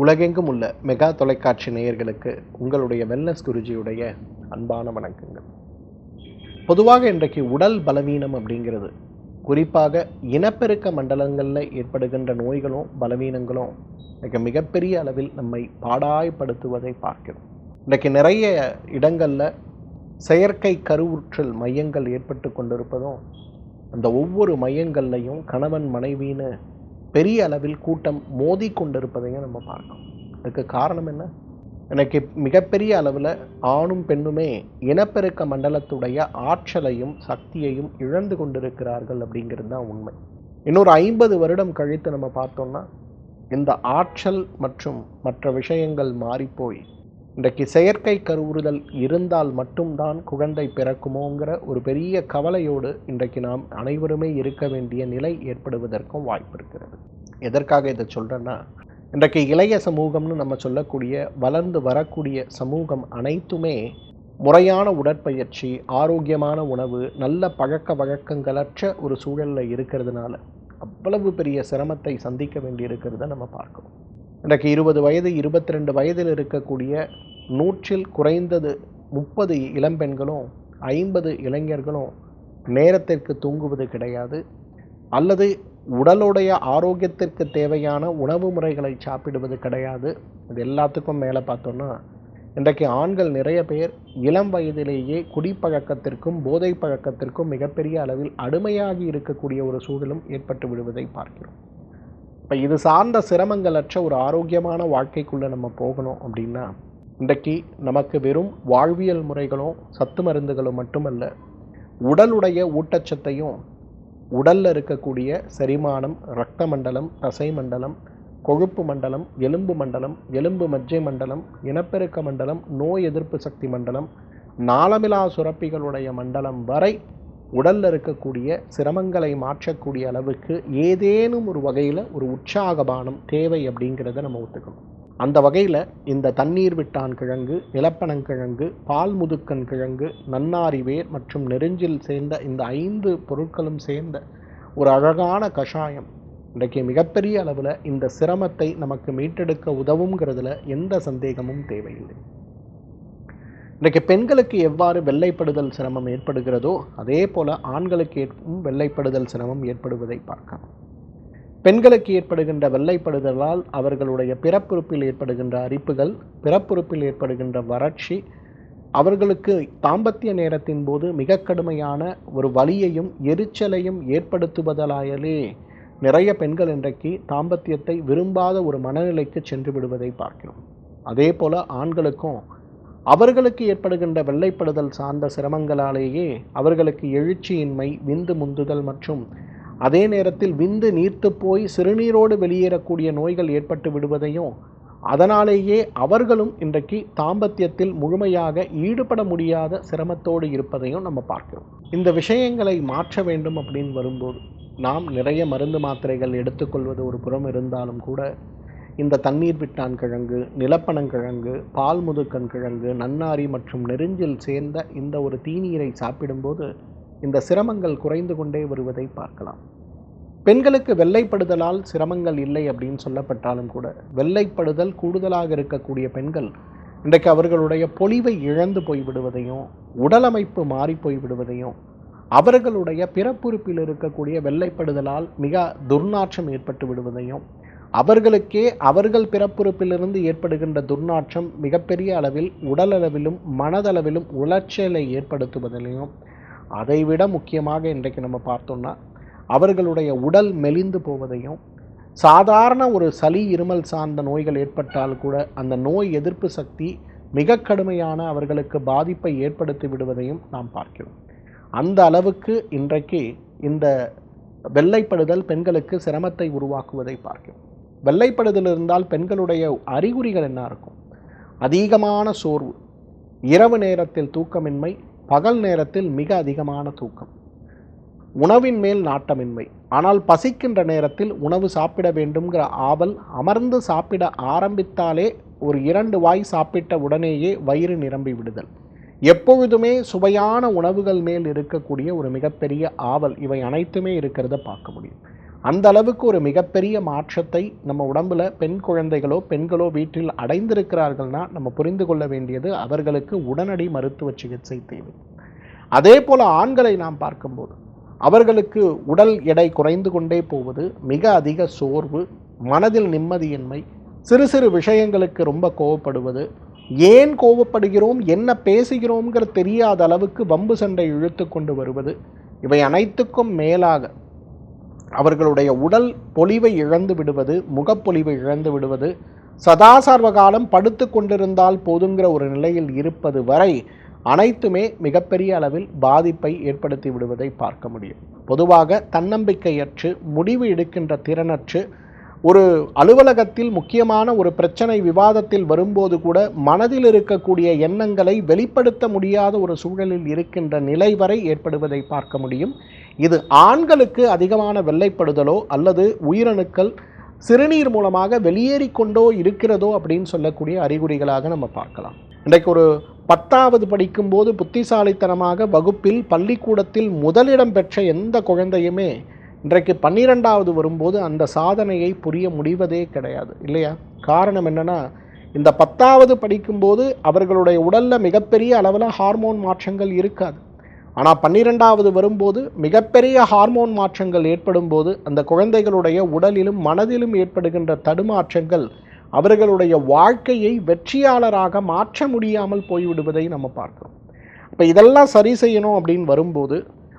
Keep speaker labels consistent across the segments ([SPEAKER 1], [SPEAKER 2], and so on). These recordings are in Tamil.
[SPEAKER 1] உலகெங்கும் உள்ள மெகா தொலைக்காட்சி நேயர்களுக்கு உங்களுடைய வெல்னஸ் குருஜியுடைய அன்பான வணக்கங்கள். பொதுவாக இன்றைக்கு உடல் பலவீனம் அப்படிங்கிறது குறிப்பாக இனப்பெருக்க மண்டலங்களில் ஏற்படுகின்ற நோய்களும் பலவீனங்களும் இன்றைக்கு மிகப்பெரிய அளவில் நம்மை பாடாய்படுத்துவதை பார்க்கிறோம். இன்றைக்கு நிறைய இடங்களில் செயற்கை கருவுற்றல் மையங்கள் ஏற்பட்டு கொண்டிருப்பதும் அந்த ஒவ்வொரு மையங்கள்லையும் கணவன் மனைவின்னு பெரிய அளவில் கூட்டம் மோதி கொண்டிருப்பதையும் நம்ம பார்க்கணும். அதுக்கு காரணம் என்ன? எனக்கு மிகப்பெரிய அளவில் ஆணும் பெண்ணுமே இனப்பெருக்க மண்டலத்துடைய ஆற்றலையும் சக்தியையும் இழந்து கொண்டிருக்கிறார்கள் அப்படிங்கிறது தான் உண்மை. இன்னொரு ஐம்பது வருடம் கழித்து நம்ம பார்த்தோம்னா இந்த ஆற்றல் மற்றும் மற்ற விஷயங்கள் மாறிப்போய் இன்றைக்கு செயற்கை கருவுறுதல் இருந்தால் மட்டும்தான் குழந்தை பிறக்குமோங்கிற ஒரு பெரிய கவலையோடு இன்றைக்கு நாம் அனைவருமே இருக்க வேண்டிய நிலை ஏற்படுவதற்கும் வாய்ப்பு இருக்கிறது. எதற்காக இதை சொல்கிறேன்னா இன்றைக்கு இளைய சமூகம்னு நம்ம சொல்லக்கூடிய வளர்ந்து வரக்கூடிய சமூகம் அனைத்துமே முறையான உடற்பயிற்சி ஆரோக்கியமான உணவு நல்ல பழக்க வழக்கங்களற்ற ஒரு சூழலில் இருக்கிறதுனால அவ்வளவு பெரிய சிரமத்தை சந்திக்க வேண்டியிருக்கிறத நம்ம பார்க்கணும் இன்றைக்கு இருபது வயது இருபத்தி ரெண்டு வயதில் இருக்கக்கூடிய நூற்றில் குறைந்தது முப்பது இளம்பெண்களும் ஐம்பது இளைஞர்களும் நேரத்திற்கு தூங்குவது கிடையாது. அல்லது உடலுடைய ஆரோக்கியத்திற்கு தேவையான உணவு முறைகளை சாப்பிடுவது கிடையாது. இது எல்லாத்துக்கும் மேலே பார்த்தோன்னா இன்றைக்கு ஆண்கள் நிறைய பேர் இளம் வயதிலேயே குடிப்பழக்கத்திற்கும் போதை பழக்கத்திற்கும் மிகப்பெரிய அளவில் அடிமையாகி இருக்கக்கூடிய ஒரு சூழலும் ஏற்பட்டு விடுவதை பார்க்கிறோம். இப்போ இது சார்ந்த சிரமங்களற்ற ஒரு ஆரோக்கியமான வாழ்க்கைக்குள்ளே நம்ம போகணும் அப்படின்னா இன்றைக்கு நமக்கு வெறும் வாழ்வியல் முறைகளும் சத்து மருந்துகளும் மட்டுமல்ல உடலுடைய ஊட்டச்சத்தையும் உடலில் இருக்கக்கூடிய செரிமானம் இரத்த மண்டலம் தசை மண்டலம் கொழுப்பு மண்டலம் எலும்பு மண்டலம் எலும்பு மஜ்ஜை மண்டலம் இனப்பெருக்க மண்டலம் நோய் எதிர்ப்பு சக்தி மண்டலம் நாளமிலா சுரப்பிகளுடைய மண்டலம் வரை உடலில் இருக்கக்கூடிய சிரமங்களை மாற்றக்கூடிய அளவுக்கு ஏதேனும் ஒரு வகையில் ஒரு உற்சாகபானம் தேவை அப்படிங்கிறத நம்ம ஒத்துக்கணும். அந்த வகையில் இந்த தண்ணீர் விட்டான் கிழங்கு நிலப்பனங்கிழங்கு பால் முதுக்கன் கிழங்கு நன்னாரி வேர் மற்றும் நெருஞ்சில் சேர்ந்த இந்த ஐந்து பொருட்களும் சேர்ந்த ஒரு அழகான கஷாயம் இன்றைக்கு மிகப்பெரிய அளவில் இந்த சிரமத்தை நமக்கு மீட்டெடுக்க உதவுங்கிறதுல எந்த சந்தேகமும் தேவையில்லை. இன்றைக்கு பெண்களுக்கு எவ்வாறு வெள்ளைப்படுதல் சிரமம் ஏற்படுகிறதோ அதே போல ஆண்களுக்கு ஏற்படும் வெள்ளைப்படுதல் சிரமம் ஏற்படுவதை பார்க்கலாம். பெண்களுக்கு ஏற்படுகின்ற வெள்ளைப்படுதலால் அவர்களுடைய பிறப்புறுப்பில் ஏற்படுகின்ற அரிப்புகள் பிறப்புறுப்பில் ஏற்படுகின்ற வறட்சி அவர்களுக்கு தாம்பத்திய நேரத்தின் போது மிக கடுமையான ஒரு வலியையும் எரிச்சலையும் ஏற்படுத்துவதாலே நிறைய பெண்கள் இன்றைக்கு தாம்பத்தியத்தை விரும்பாத ஒரு மனநிலைக்கு சென்று விடுவதை பார்க்கிறோம். அதே போல ஆண்களுக்கும் அவர்களுக்கு ஏற்படுகின்ற வெள்ளைப்படுதல் சார்ந்த சிரமங்களாலேயே அவர்களுக்கு எழுச்சியின்மை விந்து முந்துதல் மற்றும் அதே நேரத்தில் விந்து நீர்த்து போய் சிறுநீரோடு வெளியேறக்கூடிய நோய்கள் ஏற்பட்டு விடுவதையும் அதனாலேயே அவர்களும் இன்றைக்கு தாம்பத்தியத்தில் முழுமையாக ஈடுபட முடியாத சிரமத்தோடு இருப்பதையும் நம்ம பார்க்கிறோம். இந்த விஷயங்களை மாற்ற வேண்டும் அப்படின்னு வரும்போது நாம் நிறைய மருந்து மாத்திரைகள் எடுத்துக்கொள்வது ஒரு புறம் இருந்தாலும் கூட இந்த தண்ணீர் விட்டான் கிழங்கு நிலப்பனங்கிழங்கு பால் முதுக்கன் கிழங்கு நன்னாரி மற்றும் நெருஞ்சில் சேர்ந்த இந்த ஒரு தீநீரை சாப்பிடும்போது இந்த சிரமங்கள் குறைந்து கொண்டே வருவதை பார்க்கலாம். பெண்களுக்கு வெள்ளைப்படுதலால் சிரமங்கள் இல்லை அப்படின்னு சொல்லப்பட்டாலும் கூட வெள்ளைப்படுதல் கூடுதலாக இருக்கக்கூடிய பெண்கள் இன்றைக்கு அவர்களுடைய பொலிவை இழந்து போய்விடுவதையும் உடலமைப்பு மாறி போய்விடுவதையும் அவர்களுடைய பிறப்புறுப்பில் இருக்கக்கூடிய வெள்ளைப்படுதலால் மிக துர்நாற்றம் ஏற்பட்டு விடுவதையும் அவர்களுக்கே அவர்கள் பிறப்புறுப்பிலிருந்து ஏற்படுகின்ற துர்நாற்றம் மிகப்பெரிய அளவில் உடலளவிலும் மனதளவிலும் உளைச்சலை ஏற்படுத்துவதிலையும் அதைவிட முக்கியமாக இன்றைக்கு நம்ம பார்த்தோம்னா அவர்களுடைய உடல் மெலிந்து போவதையும் சாதாரண ஒரு சளி இருமல் சார்ந்த நோய்கள் ஏற்பட்டால் கூட அந்த நோய் எதிர்ப்பு சக்தி மிக கடுமையான அவர்களுக்கு பாதிப்பை ஏற்படுத்தி விடுவதையும் நாம் பார்க்கிறோம். அந்த அளவுக்கு இன்றைக்கு இந்த வெள்ளைப்படுதல் பெண்களுக்கு சிரமத்தை உருவாக்குவதை பார்க்கிறோம். வெள்ளைப்படுதல் இருந்தால் பெண்களுடைய அறிகுறிகள் என்ன இருக்கும்? அதிகமான சோர்வு இரவு நேரத்தில் தூக்கமின்மை பகல் நேரத்தில் மிக அதிகமான தூக்கம் உணவின் மேல் நாட்டமின்மை. ஆனால் பசிக்கின்ற நேரத்தில் உணவு சாப்பிட வேண்டும்ங்கிற ஆவல் அமர்ந்து சாப்பிட ஆரம்பித்தாலே ஒரு இரண்டு வாய் சாப்பிட்ட உடனேயே வயிறு நிரம்பி விடுதல். எப்பொழுதுமே சுவையான உணவுகள் மேல் இருக்கக்கூடிய ஒரு மிகப்பெரிய ஆவல் இவை அனைத்துமே இருக்கிறத பார்க்க முடியும். அந்த அளவுக்கு ஒரு மிகப்பெரிய மாற்றத்தை நம்ம உடம்புல பெண் குழந்தைகளோ பெண்களோ வீட்டில் அடைந்திருக்கிறார்கள்னா நம்ம புரிந்து கொள்ள வேண்டியது அவர்களுக்கு உடனடி மருத்துவ சிகிச்சை தேவை. அதே போல் ஆண்களை நாம் பார்க்கும்போது அவர்களுக்கு உடல் எடை குறைந்து கொண்டே போவது மிக அதிக சோர்வு மனதில் நிம்மதியின்மை சிறு சிறு விஷயங்களுக்கு ரொம்ப கோவப்படுவது ஏன் கோவப்படுகிறோம் என்ன பேசுகிறோம்ங்கிற தெரியாத அளவுக்கு வம்பு சண்டை இழுத்து கொண்டு வருவது இவை அனைத்துக்கும் மேலாக அவர்களுடைய உடல் பொலிவை இழந்து விடுவது முகப்பொலிவை இழந்து விடுவது சதாசார்வ காலம் படுத்து கொண்டிருந்தால் போதுங்கிற ஒரு நிலையில் இருப்பது வரை அனைத்துமே மிகப்பெரிய அளவில் பாதிப்பை ஏற்படுத்தி விடுவதை பார்க்க முடியும். பொதுவாக தன்னம்பிக்கையற்று முடிவு எடுக்கின்ற திறனற்று ஒரு அலுவலகத்தில் முக்கியமான ஒரு பிரச்சனை விவாதத்தில் வரும்போது கூட மனதில் இருக்கக்கூடிய எண்ணங்களை வெளிப்படுத்த முடியாத ஒரு சூழலில் இருக்கின்ற நிலை வரை ஏற்படுவதை பார்க்க முடியும். இது ஆண்களுக்கு அதிகமான வெள்ளைப்படுதலோ அல்லது உயிரணுக்கள் சிறுநீர் மூலமாக வெளியேறி கொண்டோ இருக்கிறதோ அப்படின்னு சொல்லக்கூடிய அறிகுறிகளாக நம்ம பார்க்கலாம். இன்றைக்கு ஒரு பத்தாவது படிக்கும்போது புத்திசாலித்தனமாக வகுப்பில் பள்ளிக்கூடத்தில் முதலிடம் பெற்ற எந்த குழந்தையுமே இன்றைக்கு பன்னிரெண்டாவது வரும்போது அந்த சாதனையை புரிய முடிவதே கிடையாது இல்லையா? காரணம் என்னன்னா இந்த பத்தாவது படிக்கும்போது அவர்களுடைய உடலில் மிகப்பெரிய அளவில் ஹார்மோன் மாற்றங்கள் இருக்காது. ஆனால் பன்னிரெண்டாவது வரும்போது மிகப்பெரிய ஹார்மோன் மாற்றங்கள் ஏற்படும் போது அந்த குழந்தைகளுடைய உடலிலும் மனதிலும் ஏற்படுகின்ற தடுமாற்றங்கள் அவர்களுடைய வாழ்க்கையை வெற்றியாளராக மாற்ற முடியாமல் போய்விடுவதை நம்ம பார்க்கிறோம். இப்போ இதெல்லாம் சரி செய்யணும் அப்படின்னு வரும்போது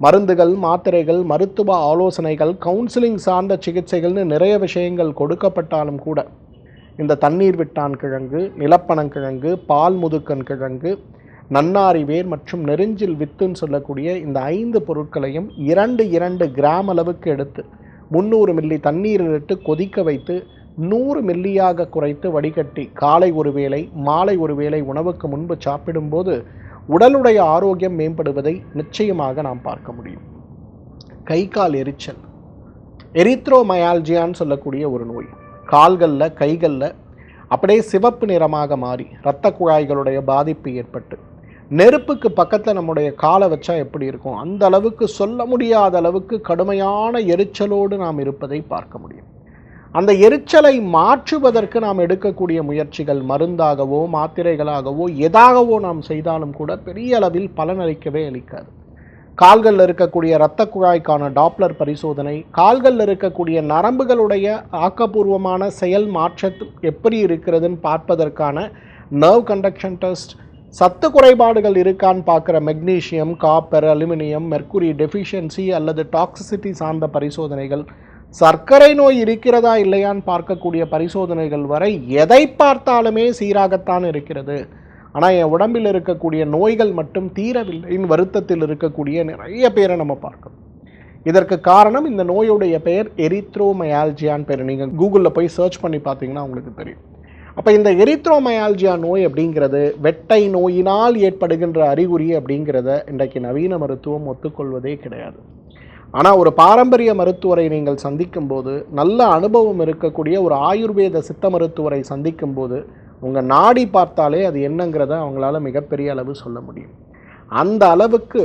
[SPEAKER 1] மருந்துகள் மாத்திரைகள் மருத்துவ ஆலோசனைகள் கவுன்சிலிங் சார்ந்த சிகிச்சைகள்னு நிறைய விஷயங்கள் கொடுக்கப்பட்டாலும் கூட இந்த தண்ணீர் விட்டான் கிழங்கு நிலப்பனங்கிழங்கு பால் முதுக்கன் கிழங்கு நன்னாரி வேர் மற்றும் நெருஞ்சில் வித்துன்னு சொல்லக்கூடிய இந்த ஐந்து பொருட்களையும் இரண்டு இரண்டு கிராம் அளவுக்கு எடுத்து முந்நூறு மில்லி தண்ணீரில் இட்டு கொதிக்க வைத்து நூறு மில்லியாக குறைத்து வடிகட்டி காலை ஒரு வேளை மாலை ஒரு வேளை உணவுக்கு முன்பு சாப்பிடும்போது உடலுடைய ஆரோக்கியம் மேம்படுவதை நிச்சயமாக நாம் பார்க்க முடியும். கை கால் எரிச்சல். எரித்ரோமயால்ஜியான்னு சொல்லக்கூடிய ஒரு நோய். கால்களில் கைகளில் அப்படியே சிவப்பு நிறமாக மாறி இரத்த குழாய்களுடைய பாதிப்பு ஏற்பட்டு நெருப்புக்கு பக்கத்தில் நம்முடைய காலை வச்சா எப்படி இருக்கும்? அந்த அளவுக்கு சொல்ல முடியாத அளவுக்கு கடுமையான எரிச்சலோடு நாம் இருப்பதை பார்க்க முடியும். அந்த எரிச்சலை மாற்றுவதற்கு நாம் எடுக்கக்கூடிய முயற்சிகள் மருந்தாகவோ மாத்திரைகளாகவோ எதாகவோ நாம் செய்தாலும் கூட பெரிய அளவில் பலனளிக்கவே அளிக்காது. கால்களில் இருக்கக்கூடிய இரத்த குழாய்க்கான டாப்லர் பரிசோதனை கால்களில் இருக்கக்கூடிய நரம்புகளுடைய ஆக்கப்பூர்வமான செயல் மாற்றத்து எப்படி இருக்கிறதுன்னு பார்ப்பதற்கான நர்வ் கண்டக்ஷன் டெஸ்ட் சத்து குறைபாடுகள் இருக்கான்னு பார்க்குற magnesium copper aluminium mercury deficiency அல்லது டாக்ஸிசிட்டி சார்ந்த பரிசோதனைகள். சர்க்கரை நோய் இருக்கிறதா இல்லையான்னு பார்க்கக்கூடிய பரிசோதனைகள் வரை எதை பார்த்தாலுமே சீராகத்தான் இருக்கிறது. ஆனால் என் உடம்பில் இருக்கக்கூடிய நோய்கள் மட்டும் தீரவில்லைன்னு வருத்தத்தில் இருக்கக்கூடிய நிறைய பேரை நம்ம பார்க்கணும். இதற்கு காரணம் இந்த நோயுடைய பெயர் எரித்ரோமயால்ஜியான்னு பேர். நீங்கள் கூகுளில் போய் சர்ச் பண்ணி பார்த்தீங்கன்னா உங்களுக்கு தெரியும். அப்போ இந்த எரித்ரோமயால்ஜியா நோய் அப்படிங்கிறது வெட்டை நோயினால் ஏற்படுகின்ற அறிகுறி அப்படிங்கிறத இன்றைக்கு நவீன மருத்துவம் ஒத்துக்கொள்வதே கிடையாது. ஆனால் ஒரு பாரம்பரிய மருத்துவரை நீங்கள் சந்திக்கும்போது நல்ல அனுபவம் இருக்கக்கூடிய ஒரு ஆயுர்வேத சித்த மருத்துவரை சந்திக்கும்போது உங்கள் நாடி பார்த்தாலே அது என்னங்கிறத அவங்களால மிகப்பெரிய அளவு சொல்ல முடியும். அந்த அளவுக்கு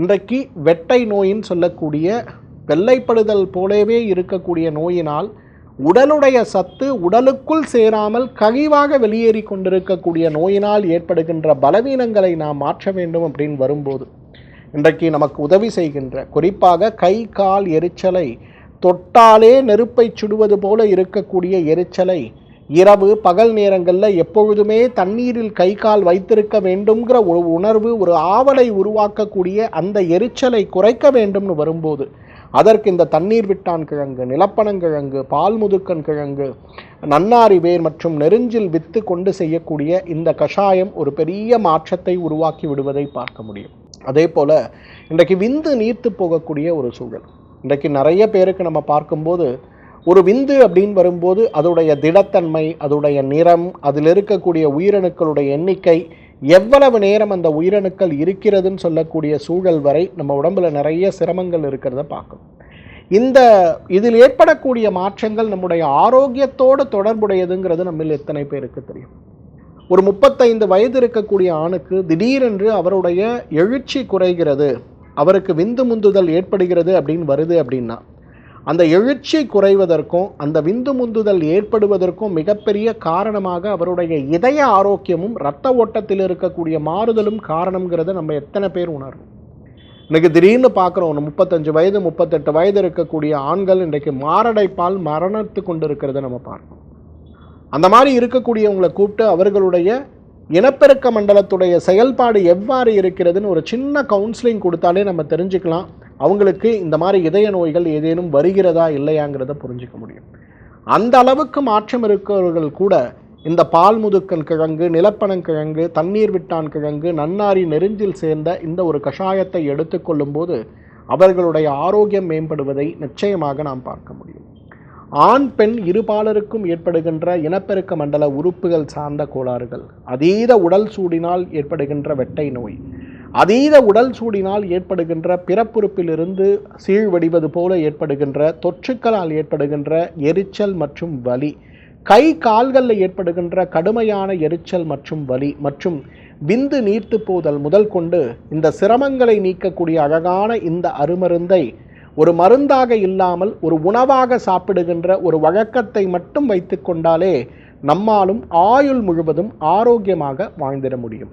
[SPEAKER 1] இன்றைக்கு வெட்டை நோயின்னு சொல்லக்கூடிய வெள்ளைப்படுதல் போலவே இருக்கக்கூடிய நோயினால் உடலுடைய சத்து உடலுக்குள் சேராமல் கழிவாக வெளியேறி கொண்டிருக்கக்கூடிய நோயினால் ஏற்படுகின்ற பலவீனங்களை நாம் மாற்ற வேண்டும் அப்படின்னு வரும்போது இன்றைக்கு நமக்கு உதவி செய்கின்ற குறிப்பாக கை கால் எரிச்சலை தொட்டாலே நெருப்பை சுடுவது போல இருக்கக்கூடிய எரிச்சலை இரவு பகல் நேரங்களில் எப்பொழுதுமே தண்ணீரில் கை கால் வைத்திருக்க வேண்டும்ங்கிற ஒரு உணர்வு ஒரு ஆவலை உருவாக்கக்கூடிய அந்த எரிச்சலை குறைக்க வேண்டும்னு வரும்போது அதற்கு இந்த தண்ணீர் விட்டான் கிழங்கு நிலப்பனங்கிழங்கு பால் முதுக்கன் கிழங்கு நன்னாரி வேர் மற்றும் நெருஞ்சில் வித்து கொண்டு செய்யக்கூடிய இந்த கஷாயம் ஒரு பெரிய மாற்றத்தை உருவாக்கி விடுவதை பார்க்க முடியும். அதே போல் இன்றைக்கு விந்து நீர்த்து போகக்கூடிய ஒரு சூழல். இன்றைக்கு நிறைய பேருக்கு நம்ம பார்க்கும்போது ஒரு விந்து அப்படின்னு வரும்போது அதோடைய திடத்தன்மை அதோடைய நிறம் அதில் இருக்கக்கூடிய உயிரணுக்களுடைய எண்ணிக்கை எவ்வளவு நேரம் அந்த உயிரணுக்கள் இருக்கிறதுன்னு சொல்லக்கூடிய சூழல் வரை நம்ம உடம்புல நிறைய சிரமங்கள் இருக்கிறத பார்க்கணும். இந்த இதில் ஏற்படக்கூடிய மாற்றங்கள் நம்முடைய ஆரோக்கியத்தோடு தொடர்புடையதுங்கிறது நம்மில் எத்தனை பேருக்கு தெரியும். ஒரு முப்பத்தைந்து வயது இருக்கக்கூடிய ஆணுக்கு திடீரென்று அவருடைய எழுச்சி குறைகிறது. அவருக்கு விந்து முந்துதல் ஏற்படுகிறது அப்படின்னு வருது அப்படின்னா அந்த எழுச்சி குறைவதற்கும் அந்த விந்து முந்துதல் ஏற்படுவதற்கும் மிகப்பெரிய காரணமாக அவருடைய இதய ஆரோக்கியமும் இரத்த ஓட்டத்தில் இருக்கக்கூடிய மாறுதலும் காரணங்கிறத நம்ம எத்தனை பேர் உணரும் இன்றைக்கு திடீர்னு பார்க்குறோம் ஒரு முப்பத்தஞ்சு வயது முப்பத்தெட்டு வயது இருக்கக்கூடிய ஆண்கள் இன்றைக்கு மாரடைப்பால் மரணத்து கொண்டு இருக்கிறத நம்ம பார்க்கணும் அந்த மாதிரி இருக்கக்கூடியவங்களை கூப்பிட்டு அவர்களுடைய இனப்பெருக்க மண்டலத்துடைய செயல்பாடு எவ்வாறு இருக்கிறதுன்னு ஒரு சின்ன கவுன்சிலிங் கொடுத்தாலே நம்ம தெரிஞ்சுக்கலாம். அவங்களுக்கு இந்த மாதிரி இதய நோய்கள் ஏதேனும் வருகிறதா இல்லையாங்கிறத புரிஞ்சுக்க முடியும். அந்த அளவுக்கு மாற்றம் இருக்கிறவர்கள் கூட இந்த பால் முதுக்கன் கிழங்கு நிலப்பனங்கிழங்கு தண்ணீர் விட்டான் கிழங்கு நன்னாரி நெருஞ்சில் சேர்ந்த இந்த ஒரு கஷாயத்தை எடுத்துக்கொள்ளும் போது அவர்களுடைய ஆரோக்கியம் மேம்படுவதை நிச்சயமாக நாம் பார்க்க முடியும். ஆண் பெண் இருபாலருக்கும் ஏற்படுகின்ற இனப்பெருக்க மண்டல உறுப்புகள் சார்ந்த கோளாறுகள் அதீத உடல் சூடினால் ஏற்படுகின்ற வெட்டை நோய் அதீத உடல் சூடினால் ஏற்படுகின்ற பிறப்புறுப்பிலிருந்து சீழ்வடிவது போல ஏற்படுகின்ற தொற்றுக்களால் ஏற்படுகின்ற எரிச்சல் மற்றும் வலி. கை கால்களில் ஏற்படுகின்ற கடுமையான எரிச்சல் மற்றும் வலி மற்றும் விந்து நீர்த்து போதல் முதல் கொண்டு இந்த சிரமங்களை நீக்கக்கூடிய அழகான இந்த அருமருந்தை ஒரு மருந்தாக இல்லாமல் ஒரு உணவாக சாப்பிடுகின்ற ஒரு வழக்கத்தை மட்டும் வைத்து கொண்டாலே நம்மாலும் ஆயுள் முழுவதும் ஆரோக்கியமாக வாழ்ந்திட முடியும்.